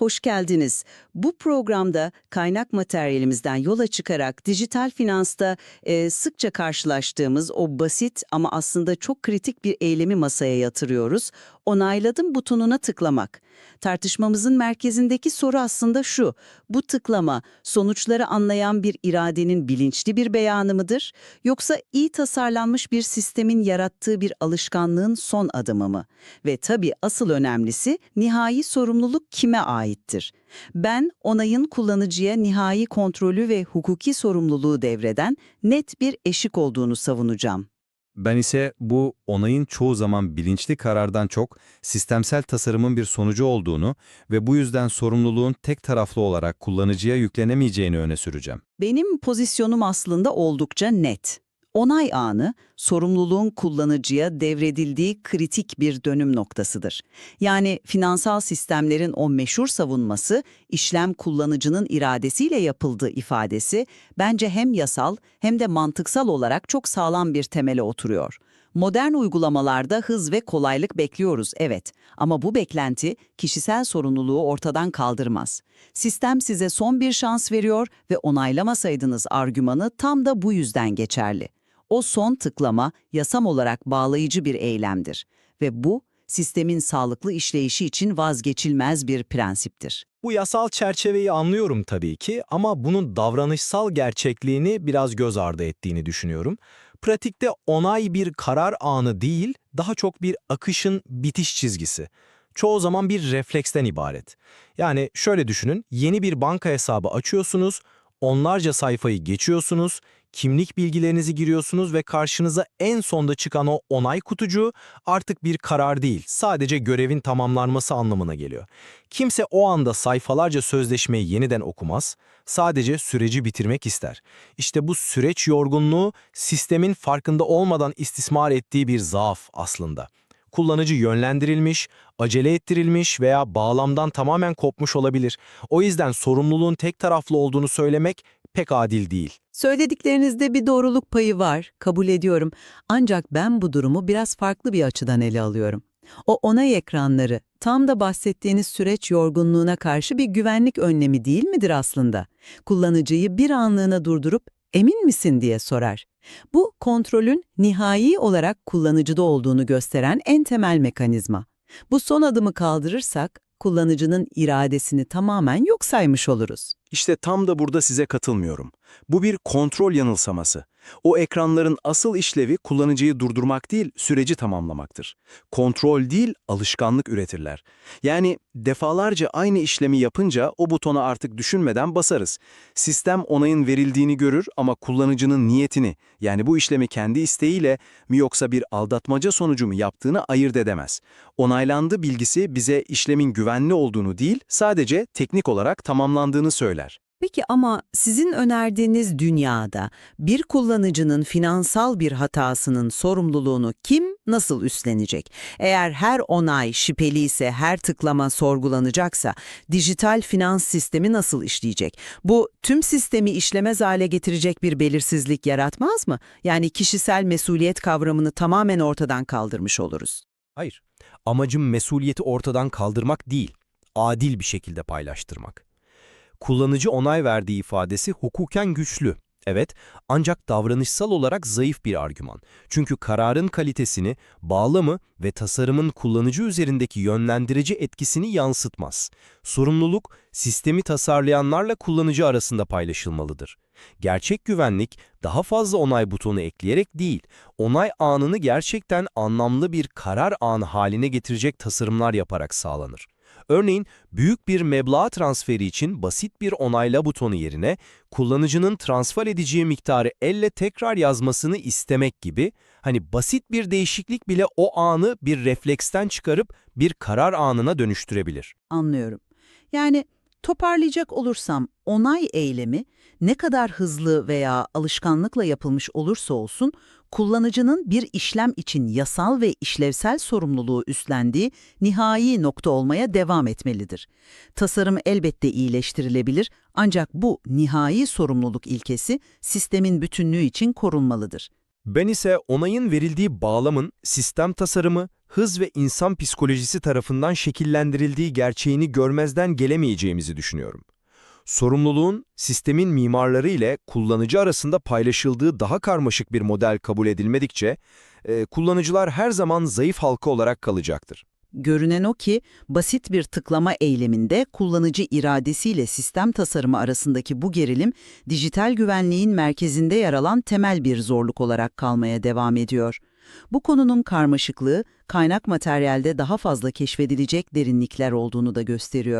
Hoş geldiniz. Bu programda kaynak materyalimizden yola çıkarak dijital finansta e, sıkça karşılaştığımız o basit ama aslında çok kritik bir eylemi masaya yatırıyoruz. Onayladım butonuna tıklamak. Tartışmamızın merkezindeki soru aslında şu. Bu tıklama sonuçları anlayan bir iradenin bilinçli bir beyanı mıdır? Yoksa iyi tasarlanmış bir sistemin yarattığı bir alışkanlığın son adımı mı? Ve tabii asıl önemlisi nihai sorumluluk kime aittir? Ben onayın kullanıcıya nihai kontrolü ve hukuki sorumluluğu devreden net bir eşik olduğunu savunacağım. Ben ise bu onayın çoğu zaman bilinçli karardan çok sistemsel tasarımın bir sonucu olduğunu ve bu yüzden sorumluluğun tek taraflı olarak kullanıcıya yüklenemeyeceğini öne süreceğim. Benim pozisyonum aslında oldukça net. Onay anı, sorumluluğun kullanıcıya devredildiği kritik bir dönüm noktasıdır. Yani finansal sistemlerin o meşhur savunması, işlem kullanıcının iradesiyle yapıldığı ifadesi, bence hem yasal hem de mantıksal olarak çok sağlam bir temele oturuyor. Modern uygulamalarda hız ve kolaylık bekliyoruz, evet. Ama bu beklenti kişisel sorumluluğu ortadan kaldırmaz. Sistem size son bir şans veriyor ve onaylamasaydınız argümanı tam da bu yüzden geçerli. O son tıklama yasam olarak bağlayıcı bir eylemdir ve bu sistemin sağlıklı işleyişi için vazgeçilmez bir prensiptir. Bu yasal çerçeveyi anlıyorum tabii ki ama bunun davranışsal gerçekliğini biraz göz ardı ettiğini düşünüyorum. Pratikte onay bir karar anı değil, daha çok bir akışın bitiş çizgisi. Çoğu zaman bir refleksten ibaret. Yani şöyle düşünün, yeni bir banka hesabı açıyorsunuz, onlarca sayfayı geçiyorsunuz, kimlik bilgilerinizi giriyorsunuz ve karşınıza en sonda çıkan o onay kutucuğu artık bir karar değil, sadece görevin tamamlanması anlamına geliyor. Kimse o anda sayfalarca sözleşmeyi yeniden okumaz, sadece süreci bitirmek ister. İşte bu süreç yorgunluğu sistemin farkında olmadan istismar ettiği bir zaaf aslında. Kullanıcı yönlendirilmiş, acele ettirilmiş veya bağlamdan tamamen kopmuş olabilir. O yüzden sorumluluğun tek taraflı olduğunu söylemek pek adil değil. Söylediklerinizde bir doğruluk payı var, kabul ediyorum. Ancak ben bu durumu biraz farklı bir açıdan ele alıyorum. O onay ekranları, tam da bahsettiğiniz süreç yorgunluğuna karşı bir güvenlik önlemi değil midir aslında? Kullanıcıyı bir anlığına durdurup emin misin diye sorar. Bu kontrolün nihai olarak kullanıcıda olduğunu gösteren en temel mekanizma. Bu son adımı kaldırırsak kullanıcının iradesini tamamen yok saymış oluruz. İşte tam da burada size katılmıyorum. Bu bir kontrol yanılsaması. O ekranların asıl işlevi kullanıcıyı durdurmak değil, süreci tamamlamaktır. Kontrol değil, alışkanlık üretirler. Yani defalarca aynı işlemi yapınca o butona artık düşünmeden basarız. Sistem onayın verildiğini görür ama kullanıcının niyetini, yani bu işlemi kendi isteğiyle mi yoksa bir aldatmaca sonucu mu yaptığını ayırt edemez. Onaylandı bilgisi bize işlemin güvenli olduğunu değil, sadece teknik olarak tamamlandığını söyler. Peki ama sizin önerdiğiniz dünyada bir kullanıcının finansal bir hatasının sorumluluğunu kim nasıl üstlenecek? Eğer her onay şüpheli ise her tıklama sorgulanacaksa dijital finans sistemi nasıl işleyecek? Bu tüm sistemi işlemez hale getirecek bir belirsizlik yaratmaz mı? Yani kişisel mesuliyet kavramını tamamen ortadan kaldırmış oluruz. Hayır, amacım mesuliyeti ortadan kaldırmak değil, adil bir şekilde paylaştırmak. Kullanıcı onay verdiği ifadesi hukuken güçlü. Evet, ancak davranışsal olarak zayıf bir argüman. Çünkü kararın kalitesini, bağlamı ve tasarımın kullanıcı üzerindeki yönlendirici etkisini yansıtmaz. Sorumluluk, sistemi tasarlayanlarla kullanıcı arasında paylaşılmalıdır. Gerçek güvenlik, daha fazla onay butonu ekleyerek değil, onay anını gerçekten anlamlı bir karar anı haline getirecek tasarımlar yaparak sağlanır. Örneğin büyük bir meblağ transferi için basit bir onayla butonu yerine kullanıcının transfer edeceği miktarı elle tekrar yazmasını istemek gibi hani basit bir değişiklik bile o anı bir refleksten çıkarıp bir karar anına dönüştürebilir. Anlıyorum. Yani toparlayacak olursam onay eylemi ne kadar hızlı veya alışkanlıkla yapılmış olursa olsun kullanıcının bir işlem için yasal ve işlevsel sorumluluğu üstlendiği nihai nokta olmaya devam etmelidir. Tasarım elbette iyileştirilebilir ancak bu nihai sorumluluk ilkesi sistemin bütünlüğü için korunmalıdır. Ben ise onayın verildiği bağlamın sistem tasarımı, hız ve insan psikolojisi tarafından şekillendirildiği gerçeğini görmezden gelemeyeceğimizi düşünüyorum. Sorumluluğun sistemin mimarları ile kullanıcı arasında paylaşıldığı daha karmaşık bir model kabul edilmedikçe, e, kullanıcılar her zaman zayıf halka olarak kalacaktır. Görünen o ki basit bir tıklama eyleminde kullanıcı iradesiyle sistem tasarımı arasındaki bu gerilim dijital güvenliğin merkezinde yer alan temel bir zorluk olarak kalmaya devam ediyor. Bu konunun karmaşıklığı kaynak materyalde daha fazla keşfedilecek derinlikler olduğunu da gösteriyor.